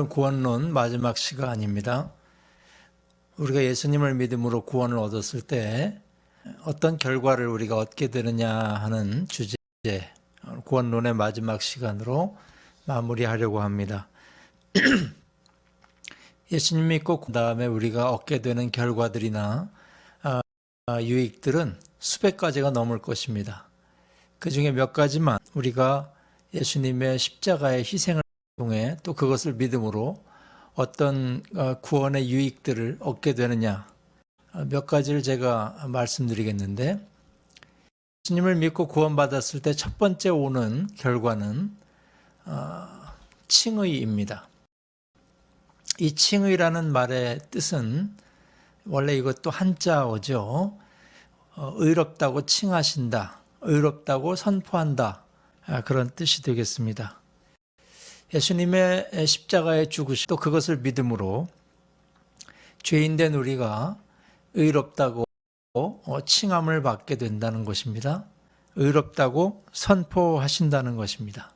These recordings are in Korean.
오늘은 구원론 마지막 시간입니다. 우리가 예수님을 믿음으로 구원을 얻었을 때 어떤 결과를 우리가 얻게 되느냐 하는 주제, 구원론의 마지막 시간으로 마무리하려고 합니다. 예수님 믿고 그 다음에 우리가 얻게 되는 결과들이나 아, 유익들은 수백 가지가 넘을 것입니다. 그 중에 몇 가지만 우리가 예수님의 십자가의 희생을 통해 또 그것을 믿음으로 어떤 어, 구원의 유익들을 얻게 되느냐 어, 몇 가지를 제가 말씀드리겠는데 예수님을 믿고 구원받았을 때 첫 번째 오는 결과는 어, 칭의입니다. 이 칭의라는 말의 뜻은 원래 이것도 한자어죠. 의롭다고 칭하신다, 의롭다고 선포한다 아, 그런 뜻이 되겠습니다. 예수님의 십자가에 죽으시 또 그것을 믿음으로 죄인된 우리가 의롭다고 어, 칭함을 받게 된다는 것입니다. 의롭다고 선포하신다는 것입니다.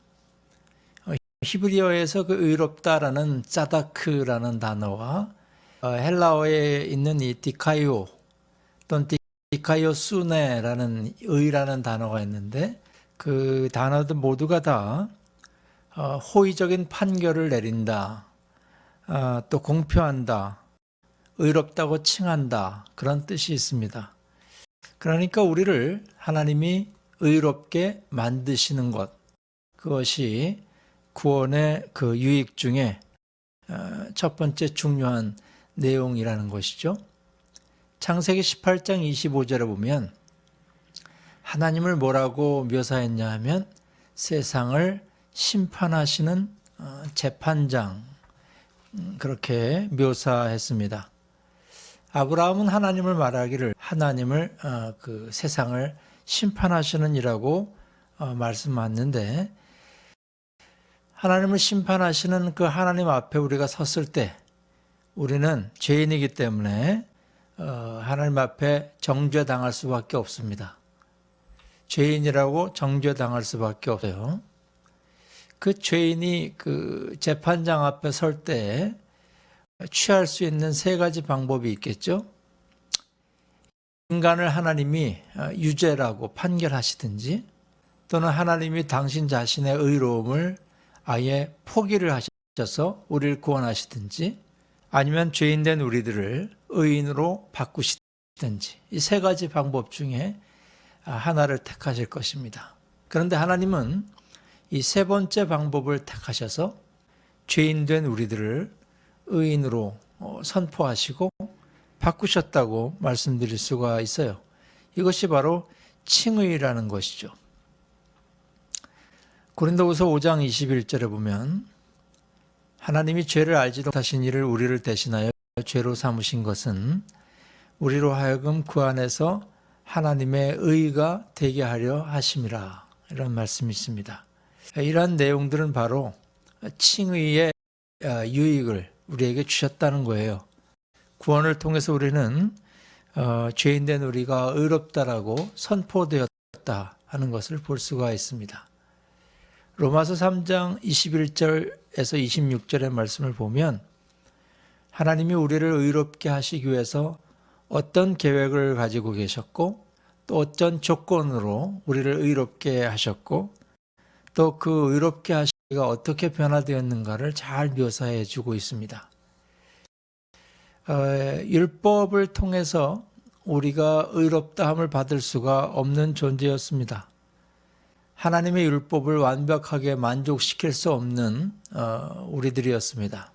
어, 히브리어에서 그 의롭다라는 짜다크라는 단어와 어, 헬라어에 있는 이 디카이오 또는 디카이오 수네라는 의라는 단어가 있는데 그 단어들 모두가 다 어, 호의적인 판결을 내린다. 아, 또 공표한다. 의롭다고 칭한다. 그런 뜻이 있습니다. 그러니까 우리를 하나님이 의롭게 만드시는 것. 그것이 구원의 그 유익 중에 어, 첫 번째 중요한 내용이라는 것이죠. 창세기 18장 25절에 보면 하나님을 뭐라고 묘사했냐 하면 세상을 심판하시는 어, 재판장 음, 그렇게 묘사했습니다. 아브라함은 하나님을 말하기를 하나님을 어, 그 세상을 심판하시는 이라고 어, 말씀하는데 하나님을 심판하시는 그 하나님 앞에 우리가 섰을 때 우리는 죄인이기 때문에 하나님 앞에 정죄당할 수밖에 없습니다. 죄인이라고 정죄당할 수밖에 없어요. 그 죄인이 그 재판장 앞에 설 때 취할 수 있는 세 가지 방법이 있겠죠. 인간을 하나님이 유죄라고 판결하시든지 또는 하나님이 당신 자신의 의로움을 아예 포기를 하셔서 우리를 구원하시든지 아니면 죄인된 우리들을 의인으로 바꾸시든지 이 세 가지 방법 중에 하나를 택하실 것입니다. 그런데 하나님은 이 세 번째 방법을 택하셔서 죄인 된 우리들을 의인으로 어, 선포하시고 바꾸셨다고 말씀드릴 수가 있어요. 이것이 바로 칭의라는 것이죠. 고린도후서 5장 21절에 보면 하나님이 죄를 알지도 못하신 이를 우리를 대신하여 죄로 삼으신 것은 우리로 하여금 그 안에서 하나님의 의가 되게 하려 하심이라 이런 말씀이 있습니다. 이러한 내용들은 바로 칭의의 어, 유익을 우리에게 주셨다는 거예요. 구원을 통해서 우리는 어, 죄인된 우리가 의롭다라고 선포되었다 하는 것을 볼 수가 있습니다. 로마서 3장 21절에서 26절의 말씀을 보면 하나님이 우리를 의롭게 하시기 위해서 어떤 계획을 가지고 계셨고 또 어떤 조건으로 우리를 의롭게 하셨고 또 그 의롭게 하시기가 어떻게 변화되었는가를 잘 묘사해 주고 있습니다. 어, 율법을 통해서 우리가 의롭다함을 받을 수가 없는 존재였습니다. 하나님의 율법을 완벽하게 만족시킬 수 없는 어, 우리들이었습니다.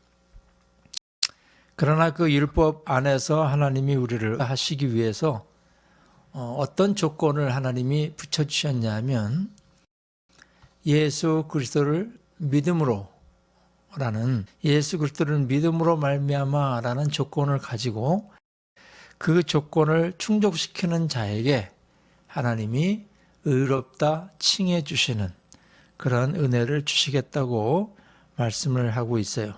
그러나 그 율법 안에서 하나님이 우리를 하시기 위해서 어, 어떤 조건을 하나님이 붙여주셨냐면 예수 그리스도를 믿음으로 라는 예수 그리스도를 믿음으로 말미암아라는 조건을 가지고 그 조건을 충족시키는 자에게 하나님이 의롭다 칭해 주시는 그런 은혜를 주시겠다고 말씀을 하고 있어요.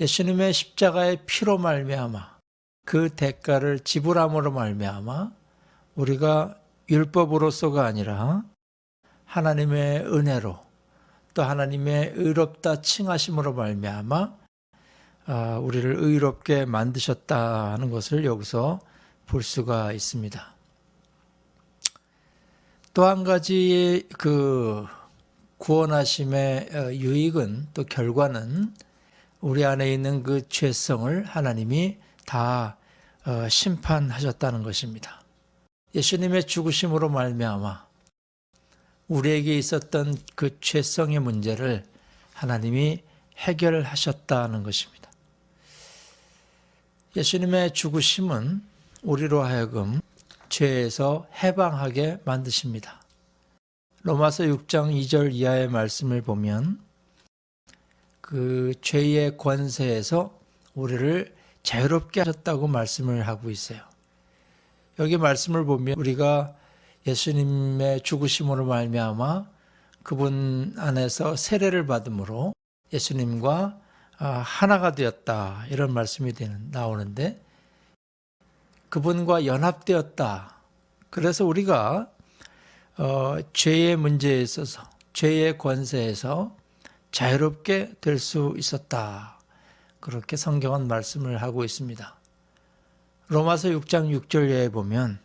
예수님의 십자가의 피로 말미암아 그 대가를 지불함으로 말미암아 우리가 율법으로서가 아니라 하나님의 은혜로 또 하나님의 의롭다 칭하심으로 말미암아 아, 우리를 의롭게 만드셨다는 것을 여기서 볼 수가 있습니다. 또 한 가지 그 구원하심의 어, 유익은 또 결과는 우리 안에 있는 그 죄성을 하나님이 다 어, 심판하셨다는 것입니다. 예수님의 죽으심으로 말미암아 우리에게 있었던 그 죄성의 문제를 하나님이 해결하셨다는 것입니다. 예수님의 죽으심은 우리로 하여금 죄에서 해방하게 만드십니다. 로마서 6장 2절 이하의 말씀을 보면 그 죄의 권세에서 우리를 자유롭게 하셨다고 말씀을 하고 있어요. 여기 말씀을 보면 우리가 예수님의 죽으심으로 말미암아 그분 안에서 세례를 받음으로 예수님과 아, 하나가 되었다 이런 말씀이 되는 나오는데 그분과 연합되었다. 그래서 우리가 어, 죄의 문제에 있어서 죄의 권세에서 자유롭게 될 수 있었다. 그렇게 성경은 말씀을 하고 있습니다. 로마서 6장 6절에 보면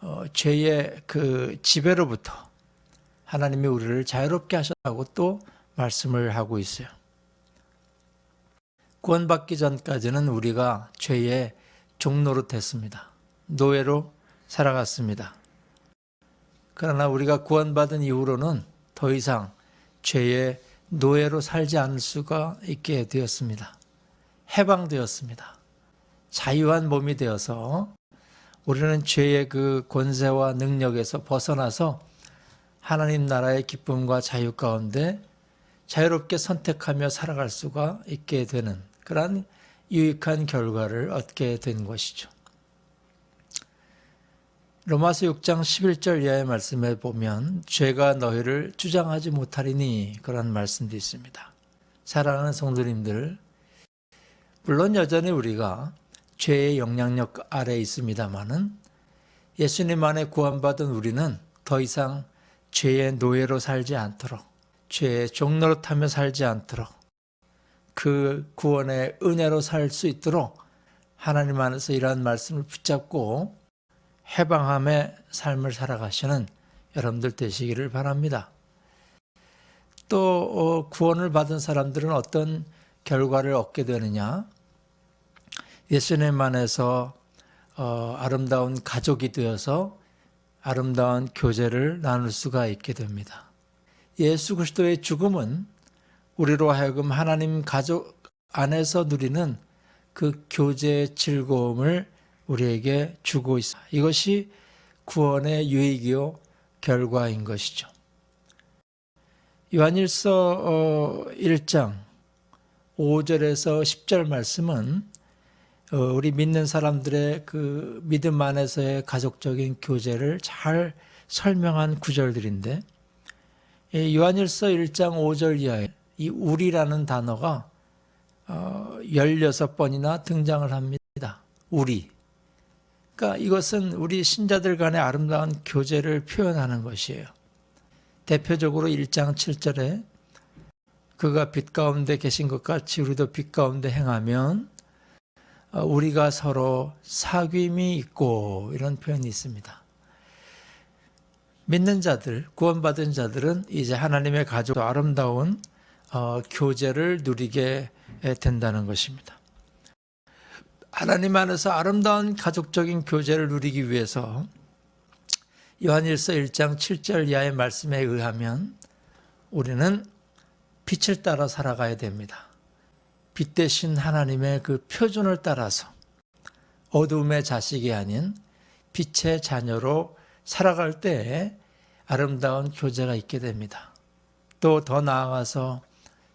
어, 죄의 그 지배로부터 하나님이 우리를 자유롭게 하셨다고 또 말씀을 하고 있어요. 구원받기 전까지는 우리가 죄의 종로로 됐습니다. 노예로 살아갔습니다. 그러나 우리가 구원받은 이후로는 더 이상 죄의 노예로 살지 않을 수가 있게 되었습니다. 해방되었습니다. 자유한 몸이 되어서 우리는 죄의 그 권세와 능력에서 벗어나서 하나님 나라의 기쁨과 자유 가운데 자유롭게 선택하며 살아갈 수가 있게 되는 그러한 유익한 결과를 얻게 된 것이죠. 로마서 6장 11절 이하의 말씀에 보면 죄가 너희를 주장하지 못하리니 그런 말씀도 있습니다. 사랑하는 성도님들, 물론 여전히 우리가 죄의 영향력 아래 있습니다만은 예수님 안에 구원받은 우리는 더 이상 죄의 노예로 살지 않도록 죄의 종로로 타며 살지 않도록 그 구원의 은혜로 살 수 있도록 하나님 안에서 이러한 말씀을 붙잡고 해방함의 삶을 살아가시는 여러분들 되시기를 바랍니다. 또 어, 구원을 받은 사람들은 어떤 결과를 얻게 되느냐? 예수님 안에서 어, 아름다운 가족이 되어서 아름다운 교제를 나눌 수가 있게 됩니다. 예수 그리스도의 죽음은 우리로 하여금 하나님 가족 안에서 누리는 그 교제의 즐거움을 우리에게 주고 있어. 이것이 구원의 유익이요 결과인 것이죠. 요한일서 1장 5절에서 10절 말씀은 어, 우리 믿는 사람들의 그 믿음 안에서의 가족적인 교제를 잘 설명한 구절들인데 요한일서 1장 5절 이하에 이 우리라는 단어가 16번이나 어, 등장을 합니다. 우리. 그러니까 이것은 우리 신자들 간의 아름다운 교제를 표현하는 것이에요. 대표적으로 1장 7절에 그가 빛 가운데 계신 것 같이 우리도 빛 가운데 행하면 어, 우리가 서로 사귐이 있고 이런 표현이 있습니다. 믿는 자들, 구원받은 자들은 이제 하나님의 가족 아름다운 어, 교제를 누리게 된다는 것입니다. 하나님 안에서 아름다운 가족적인 교제를 누리기 위해서 요한일서 1장 7절 이하의 말씀에 의하면 우리는 빛을 따라 살아가야 됩니다. 빛 대신 하나님의 그 표준을 따라서 어둠의 자식이 아닌 빛의 자녀로 살아갈 때 아름다운 교제가 있게 됩니다. 또 더 나아가서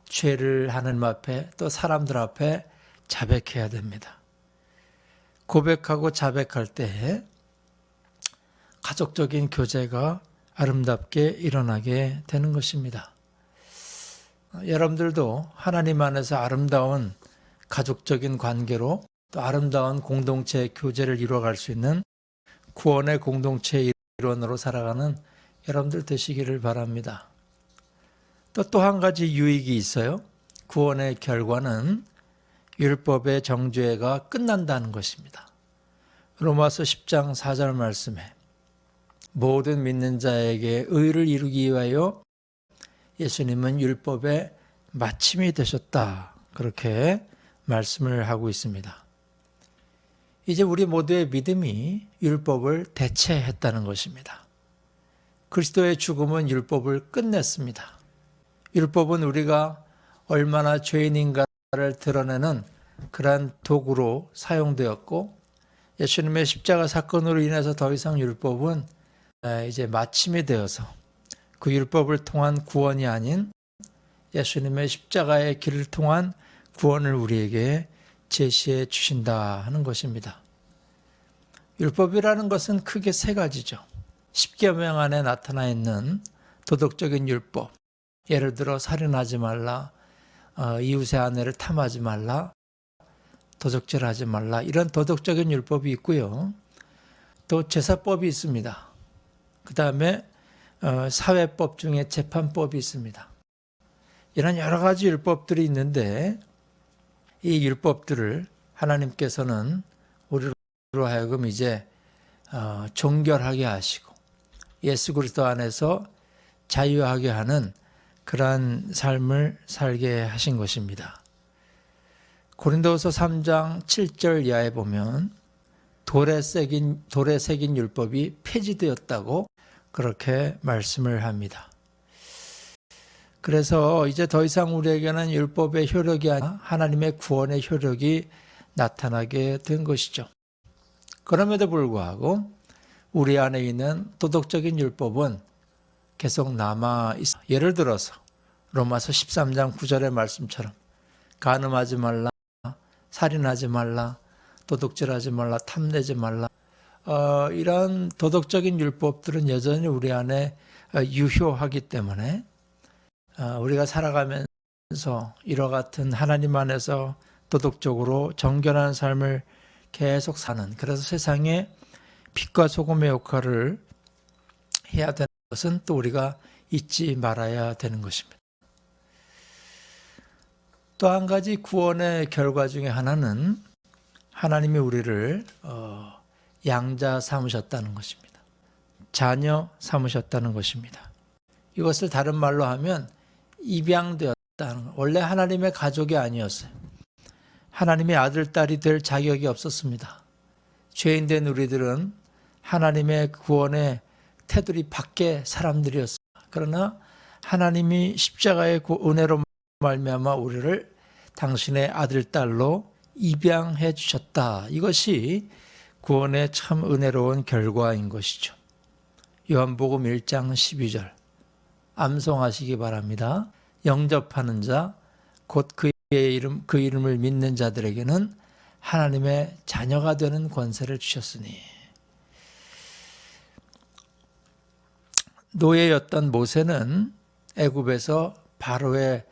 죄를 하는 앞에 또 사람들 앞에 자백해야 됩니다. 고백하고 자백할 때 가족적인 교제가 아름답게 일어나게 되는 것입니다. 여러분들도 하나님 안에서 아름다운 가족적인 관계로 또 아름다운 공동체 교제를 이루어갈 수 있는 구원의 공동체 일원으로 살아가는 여러분들 되시기를 바랍니다. 또 또 한 가지 유익이 있어요. 구원의 결과는 율법의 정죄가 끝난다는 것입니다. 로마서 10장 4절 말씀에 모든 믿는 자에게 의를 이루기 위하여 예수님은 율법의 마침이 되셨다. 그렇게 말씀을 하고 있습니다. 이제 우리 모두의 믿음이 율법을 대체했다는 것입니다. 그리스도의 죽음은 율법을 끝냈습니다. 율법은 우리가 얼마나 죄인인가를 드러내는 그러한 도구로 사용되었고 예수님의 십자가 사건으로 인해서 더 이상 율법은 이제 마침이 되어서 그 율법을 통한 구원이 아닌 예수님의 십자가의 길을 통한 구원을 우리에게 제시해 주신다 하는 것입니다. 율법이라는 것은 크게 세 가지죠. 십계명 안에 나타나 있는 도덕적인 율법. 예를 들어 살인하지 말라, 어, 이웃의 아내를 탐하지 말라, 도적질하지 말라 이런 도덕적인 율법이 있고요. 또 제사법이 있습니다. 그 다음에 어, 사회법 중에 재판법이 있습니다. 이런 여러 가지 율법들이 있는데 이 율법들을 하나님께서는 우리로 하여금 이제 어, 종결하게 하시고 예수 그리스도 안에서 자유하게 하는 그러한 삶을 살게 하신 것입니다. 고린도서 3장 7절 이하에 보면 돌에 새긴 돌에 새긴 율법이 폐지되었다고 그렇게 말씀을 합니다. 그래서 이제 더 이상 우리에게는 율법의 효력이 아니라 하나님의 구원의 효력이 나타나게 된 것이죠. 그럼에도 불구하고 우리 안에 있는 도덕적인 율법은 계속 남아 있어. 예를 들어서 로마서 13장 9절의 말씀처럼 간음하지 말라, 살인하지 말라, 도둑질하지 말라, 탐내지 말라. 어, 이런 도덕적인 율법들은 여전히 우리 안에 어, 유효하기 때문에 어, 우리가 살아가면서 이와 같은 하나님 안에서 도덕적으로 정결한 삶을 계속 사는 그래서 세상에 빛과 소금의 역할을 해야 되는 것은 또 우리가 잊지 말아야 되는 것입니다. 또 한 가지 구원의 결과 중에 하나는 하나님이 우리를 어, 양자 삼으셨다는 것입니다. 자녀 삼으셨다는 것입니다. 이것을 다른 말로 하면 입양되었다는 것. 원래 하나님의 가족이 아니었어요. 하나님의 아들, 딸이 될 자격이 없었습니다. 죄인된 우리들은 하나님의 구원의 테두리 밖의 사람들이었어요. 그러나 하나님이 십자가의 은혜로 말미암아 우리를 당신의 아들, 딸로 입양해 주셨다. 이것이 구원의 참 은혜로운 결과인 것이죠. 요한복음 1장 12절 암송하시기 바랍니다. 영접하는 자, 곧 그의 이름, 그 이름을 믿는 자들에게는 하나님의 자녀가 되는 권세를 주셨으니. 노예였던 모세는 애굽에서 바로의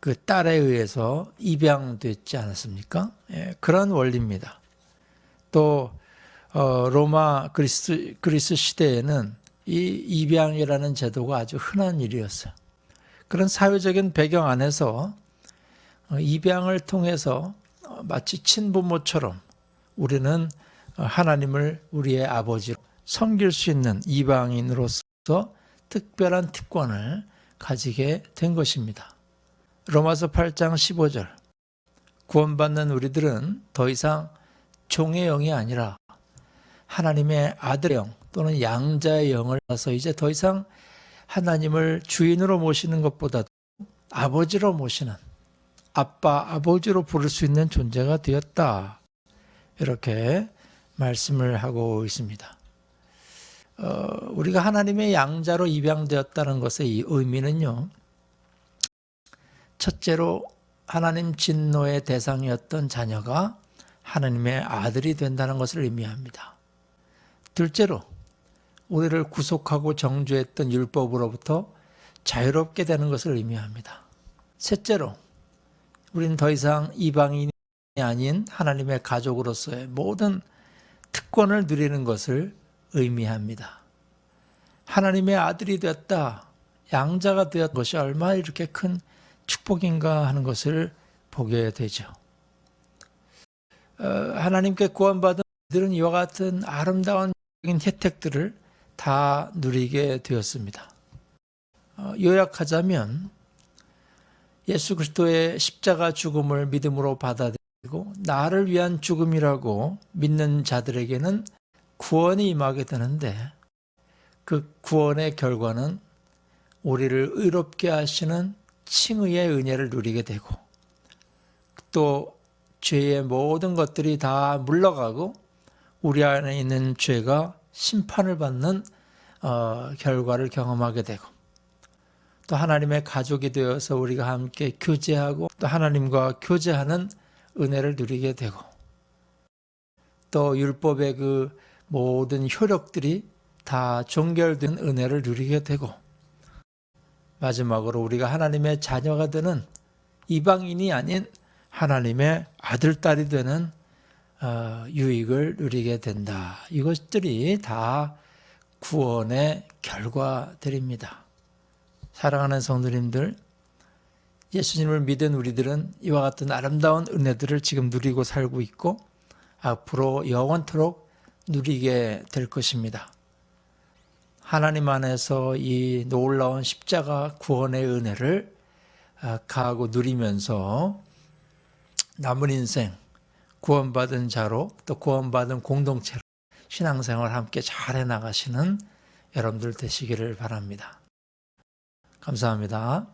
그 딸에 의해서 입양됐지 않았습니까? 예, 그런 원리입니다. 또 어, 로마 그리스 그리스 시대에는 이 입양이라는 제도가 아주 흔한 일이었어요. 그런 사회적인 배경 안에서 어, 입양을 통해서 어, 마치 친부모처럼 우리는 어, 하나님을 우리의 아버지로 섬길 수 있는 이방인으로서 특별한 특권을 가지게 된 것입니다. 로마서 8장 15절 구원받는 우리들은 더 이상 종의 영이 아니라 하나님의 아들의 영 또는 양자의 영을 따서 이제 더 이상 하나님을 주인으로 모시는 것보다도 아버지로 모시는 아빠, 아버지로 부를 수 있는 존재가 되었다. 이렇게 말씀을 하고 있습니다. 어, 우리가 하나님의 양자로 입양되었다는 것의 이 의미는요. 첫째로 하나님 진노의 대상이었던 자녀가 하나님의 아들이 된다는 것을 의미합니다. 둘째로 우리를 구속하고 정죄했던 율법으로부터 자유롭게 되는 것을 의미합니다. 셋째로 우리는 더 이상 이방인이 아닌 하나님의 가족으로서의 모든 특권을 누리는 것을 의미합니다. 하나님의 아들이 되었다. 양자가 되었던 것이 얼마나 이렇게 큰 축복인가 하는 것을 보게 되죠. 어, 하나님께 구원받은 이들은 이와 같은 아름다운 혜택들을 다 누리게 되었습니다. 어, 요약하자면 예수 그리스도의 십자가 죽음을 믿음으로 받아들이고 나를 위한 죽음이라고 믿는 자들에게는 구원이 임하게 되는데 그 구원의 결과는 우리를 의롭게 하시는 칭의의 은혜를 누리게 되고 또 죄의 모든 것들이 다 물러가고 우리 안에 있는 죄가 심판을 받는 어, 결과를 경험하게 되고 또 하나님의 가족이 되어서 우리가 함께 교제하고 또 하나님과 교제하는 은혜를 누리게 되고 또 율법의 그 모든 효력들이 다 종결된 은혜를 누리게 되고 마지막으로 우리가 하나님의 자녀가 되는 이방인이 아닌 하나님의 아들 딸이 되는 어, 유익을 누리게 된다. 이것들이 다 구원의 결과들입니다. 사랑하는 성도님들, 예수님을 믿은 우리들은 이와 같은 아름다운 은혜들을 지금 누리고 살고 있고 앞으로 영원토록 누리게 될 것입니다. 하나님 안에서 이 놀라운 십자가 구원의 은혜를 아, 가하고 누리면서 남은 인생 구원받은 자로 또 구원받은 공동체로 신앙생활 함께 잘 해나가시는 여러분들 되시기를 바랍니다. 감사합니다.